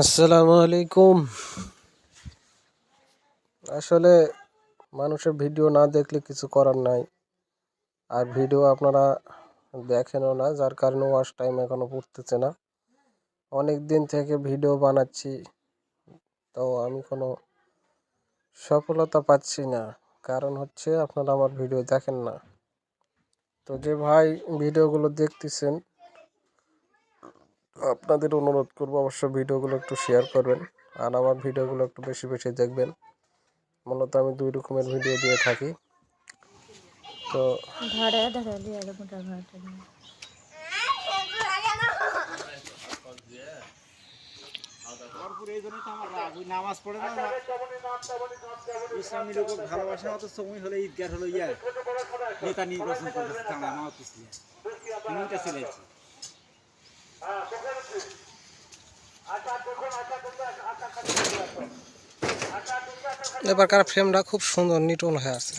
আসসালামু আলাইকুম আসলে মানুষের ভিডিও না দেখলে কিছু করার নাই। আর ভিডিও আপনারা দেখেনও না, যার কারণে ওয়াশ টাইম এখনও পড়তেছে না। অনেক দিন থেকে ভিডিও বানাচ্ছি, তো আমি কোনো সফলতা পাচ্ছি না। কারণ হচ্ছে আপনারা আমার ভিডিও দেখেন না। তো যে ভাই ভিডিওগুলো দেখতেছেন আপনাদের অনুরোধ করব অবশ্য ভিডিওগুলো একটু শেয়ার করবেন আর আমার ভিডিওগুলো একটু বেশি বেশি দেখবেন। মূলত আমি দুই রকমের ভিডিও দিয়ে থাকি। তো নামাজ পড়ে না ইসলামী লোক ভালোবাসা অত সময় হলে ঈদগার হলো ইয়া নেতা নির্বাচন করতেছে থানা আমার পিছিয়ে এমনটা চলেছে এবারকার ফ্রেমটা খুব সুন্দর নিটন হয়ে আছে।